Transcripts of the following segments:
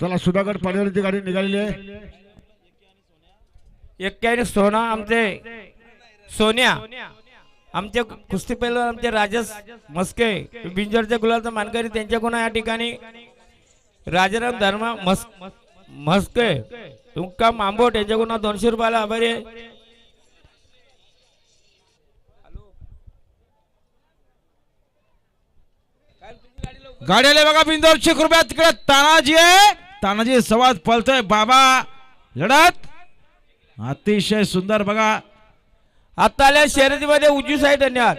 चला सुधागड पाण्यावरती गाडी निघालेली आहे. एक्क्याने सोना आमचे. सोन्या. आमचे कुस्ती पैलवान आमचे राजस मस्के बिंजरच्या गुलाबचा मानकरी त्यांच्याकडून या ठिकाणी. राजाराम धर्म मस मस्के तुमका मांबोट यांच्याकडून दोनशे रुपयाला आभारी आहे. गाडी आले बघा बिंदोरशे कृपया तिकडे तानाजी आहे. तानाजी संवाद पळतोय बाबा लढत. अतिशय सुंदर बघा. आता आल्या शर्यतीमध्ये उजवी साईड धन्यवाद.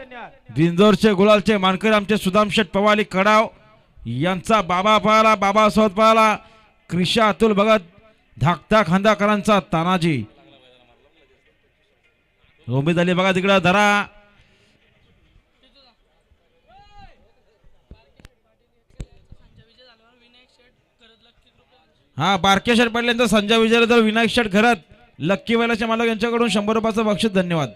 दिंदोरचे गुलालचे मानकर आमचे सुदाम शेठ पवाली कडाव यांचा बाबा पळाला बाबा सोबत पळाला क्रिशा अतुल भगत धाकटा खांदाकरांचा तानाजी. उमेद आली बघा तिकडं धरा. हा बारके पडले पडल्यानंतर संजय विजय तर विनायक शेठ घरात. लक्की बैलाच्या मालक यांच्याकडून शंभर रुपयाचं बक्षीस धन्यवाद.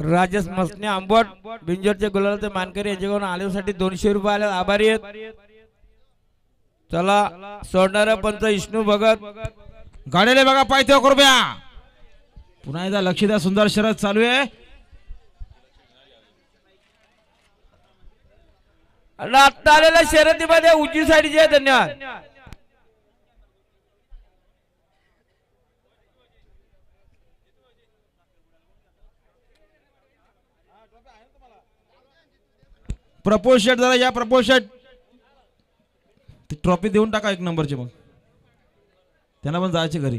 राजेश मसने आंबट बिंजरचे ते मानकरी यांच्याकडून आलेसाठी दोनशे रुपये आले आभारी आहेत. चला सोडणारा पंच विष्णू भगत. गाड्याला बघा पायथ्या कृपया. पुन्हा एकदा लक्ष द्या सुंदर शरद चालू आहे. आता आलेल्या शर्यतीमध्ये उजवी साईडचे आहे धन्यवाद. प्रपोज शेट जरा या प्रपोज शेट. ती ट्रॉफी देऊन टाका एक नंबरची मग. त्यांना पण जायचे घरी.